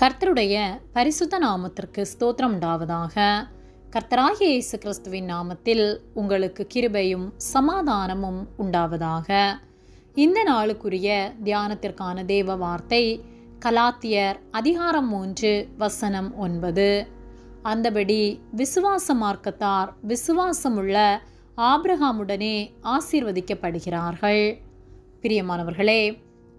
கர்த்தருடைய பரிசுத்த நாமத்திற்கு ஸ்தோத்திரம் உண்டாவதாக. கர்த்தராகிய இயேசு கிறிஸ்துவின் நாமத்தில் உங்களுக்கு கிருபையும் சமாதானமும் உண்டாவதாக. இந்த நாளுக்குரிய தியானத்திற்கான தேவ வார்த்தை கலாத்தியர் அதிகாரம் மூன்று வசனம் ஒன்பது. அந்தபடி விசுவாச மார்க்கத்தார் விசுவாசமுள்ள ஆப்ரஹாமுடனே ஆசீர்வதிக்கப்படுகிறார்கள். பிரியமானவர்களே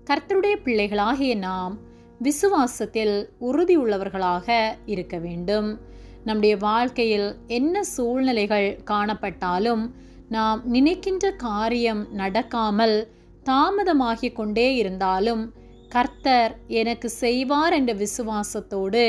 கர்த்தருடைய பிள்ளைகளாகிய நாம் விசுவாசத்தில் உறுதியுள்ளவர்களாக இருக்க வேண்டும். நம்முடைய வாழ்க்கையில் என்ன சூழ்நிலைகள் காணப்பட்டாலும் நாம் நினைக்கின்ற காரியம் நடக்காமல் தாமதமாகி கொண்டே இருந்தாலும் கர்த்தர் எனக்கு செய்வார் என்ற விசுவாசத்தோடு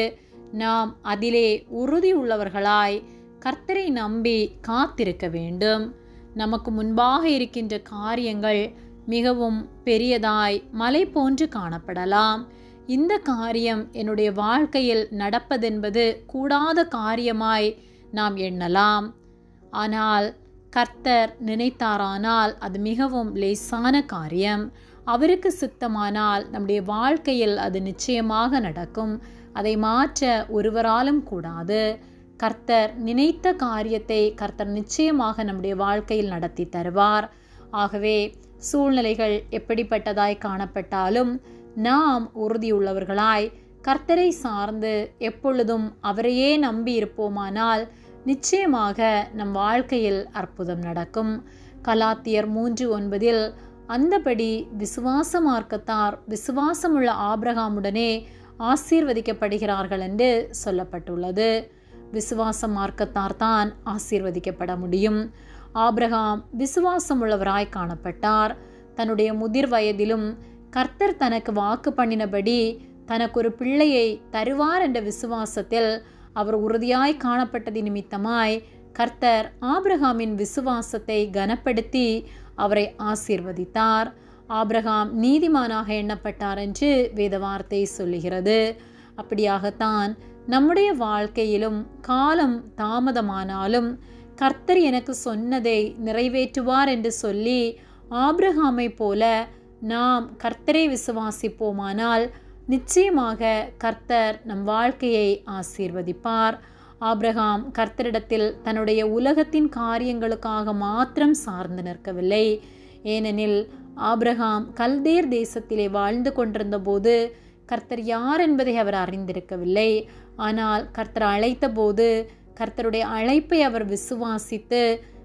நாம் அதிலே உறுதியுள்ளவர்களாய் கர்த்தரை நம்பி காத்திருக்க வேண்டும். நமக்கு முன்பாக இருக்கின்ற காரியங்கள் மிகவும் பெரியதாய் மலை போன்று காணப்படலாம். இந்த காரியம் என்னுடைய வாழ்க்கையில் நடப்பதென்பது கூடாத காரியமாய் நாம் எண்ணலாம். ஆனால் கர்த்தர் நினைத்தாரானால் அது மிகவும் லேசான காரியம். அவருக்கு சித்தமானால் நம்முடைய வாழ்க்கையில் அது நிச்சயமாக நடக்கும். அதை மாற்ற ஒருவராலும் கூடாது. கர்த்தர் நினைத்த காரியத்தை கர்த்தர் நிச்சயமாக நம்முடைய வாழ்க்கையில் நடத்தி தருவார். ஆகவே சூழ்நிலைகள் எப்படிப்பட்டதாய் காணப்பட்டாலும் நாம் உறுதியுள்ளவர்களாய் கர்த்தரை சார்ந்து எப்பொழுதும் அவரையே நம்பி இருப்போமானால் நிச்சயமாக நம் வாழ்க்கையில் அற்புதம் நடக்கும். கலாத்தியர் மூன்று ஒன்பதில் அந்தபடி விசுவாச மார்க்கத்தார் விசுவாசமுள்ள ஆபிரகாமுடனே ஆசீர்வதிக்கப்படுகிறார்கள் என்று சொல்லப்பட்டுள்ளது. விசுவாச மார்க்கத்தார் தான் ஆசீர்வதிக்கப்பட முடியும். ஆபிரகாம் விசுவாசமுள்ளவராய் காணப்பட்டார். தன்னுடைய முதிர் வயதிலும் கர்த்தர் தனக்கு வாக்கு பண்ணினபடி தனக்கு ஒரு பிள்ளையை தருவார் என்ற விசுவாசத்தில் அவர் உறுதியாய் காணப்பட்டது நிமித்தமாய் கர்த்தர் ஆபிரகாமின் விசுவாசத்தை கனப்படுத்தி அவரை ஆசீர்வதித்தார். ஆபிரகாம் நீதிமானாக எண்ணப்பட்டார் என்று வேதவார்த்தை சொல்லுகிறது. அப்படியாகத்தான் நம்முடைய வாழ்க்கையிலும் காலம் தாமதமானாலும் கர்த்தர் எனக்கு சொன்னதை நிறைவேற்றுவார் என்று சொல்லி ஆபிரகாமை போல நாம் கர்த்தரை விசுவாசிப்போமானால் நிச்சயமாக கர்த்தர் நம் வாழ்க்கையை ஆசீர்வதிப்பார். ஆப்ரஹாம் கர்த்தரிடத்தில் தன்னுடைய உலகத்தின் காரியங்களுக்காக மாத்திரம் சார்ந்து நிற்கவில்லை. ஏனெனில் ஆப்ரஹாம் கல்தேர் தேசத்திலே வாழ்ந்து கொண்டிருந்த போது கர்த்தர் யார் என்பதை அவர் அறிந்திருக்கவில்லை. ஆனால் கர்த்தர் அழைத்த போது கர்த்தருடைய அழைப்பை அவர் விசுவாசித்து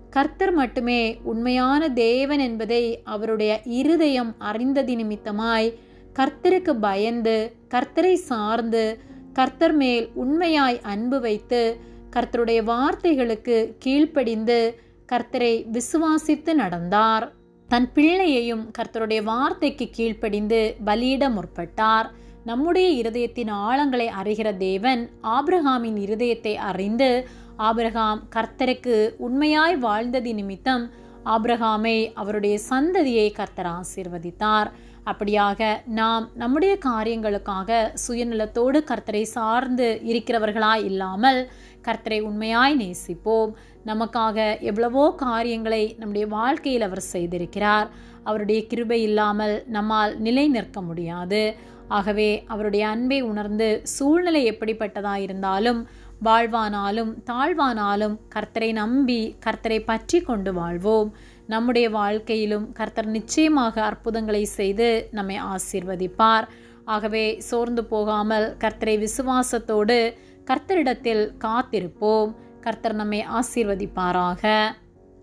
கர்த்தர் மட்டுமே உண்மையான தேவன் என்பதை அவருடைய இருதயம் அறிந்தது நிமித்தமாய் கர்த்தருக்கு பயந்து கர்த்தரை சார்ந்து கர்த்தர் மேல் உண்மையாய் அன்பு வைத்து கர்த்தருடைய வார்த்தைகளுக்கு கீழ்ப்படிந்து கர்த்தரை விசுவாசித்து நடந்தார். தன் பிள்ளையையும் கர்த்தருடைய வார்த்தைக்கு கீழ்ப்படிந்து பலியிட முற்பட்டார் நம்முடைய இருதயத்தின் ஆழங்களை அறிகிற தேவன் ஆப்ரஹாமின் இருதயத்தை அறிந்து ஆபிரகாம் கர்த்தருக்கு உண்மையாய் வாழ்ந்தது நிமித்தம் ஆபிரகாமை அவருடைய சந்ததியை கர்த்தர் ஆசீர்வதித்தார். அப்படியாக நாம் நம்முடைய காரியங்களுக்காக சுயநலத்தோடு கர்த்தரை சார்ந்து இருக்கிறவர்களாய் இல்லாமல் கர்த்தரை உண்மையாய் நேசிப்போம். நமக்காக எவ்வளவோ காரியங்களை நம்முடைய வாழ்க்கையில் அவர் செய்திருக்கிறார். அவருடைய கிருபை இல்லாமல் நம்மால் நிலை நிற்க முடியாது. ஆகவே அவருடைய அன்பை உணர்ந்து சூழ்நிலை எப்படிப்பட்டதாக இருந்தாலும் வாழ்வானாலும் தாழ்வானாலும் கர்த்தரை நம்பி கர்த்தரை பற்றி கொண்டு வாழ்வோம். நம்முடைய வாழ்க்கையிலும் கர்த்தர் நிச்சயமாக அற்புதங்களை செய்து நம்மை ஆசீர்வதிப்பார். ஆகவே சோர்ந்து போகாமல் கர்த்தரை விசுவாசத்தோடு கர்த்தரிடத்தில் காத்திருப்போம். கர்த்தர் நம்மை ஆசீர்வதிப்பாராக.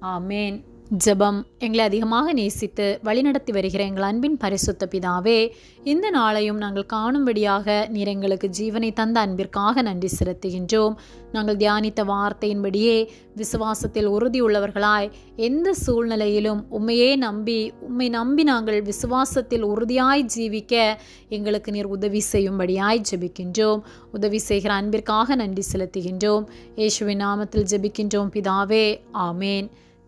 ஆமேன். ஜெபம். எங்களை அதிகமாக நேசித்து வழிநடத்தி வருகிற எங்கள் அன்பின் பரிசுத்த பிதாவே இந்த நாளையும் நாங்கள் காணும்படியாக நீர் எங்களுக்கு ஜீவனை தந்த அன்பிற்காக நன்றி செலுத்துகின்றோம். நாங்கள் தியானித்த வார்த்தையின்படியே விசுவாசத்தில் உறுதியுள்ளவர்களாய் எந்த சூழ்நிலையிலும் உண்மையே நம்பி உண்மை நம்பி நாங்கள் விசுவாசத்தில் உறுதியாய் ஜீவிக்க எங்களுக்கு நீர் உதவி செய்யும்படியாய் ஜெபிக்கின்றோம். உதவி செய்கிற அன்பிற்காக நன்றி செலுத்துகின்றோம். இயேசுவின் நாமத்தில் ஜெபிக்கின்றோம் பிதாவே ஆமேன்.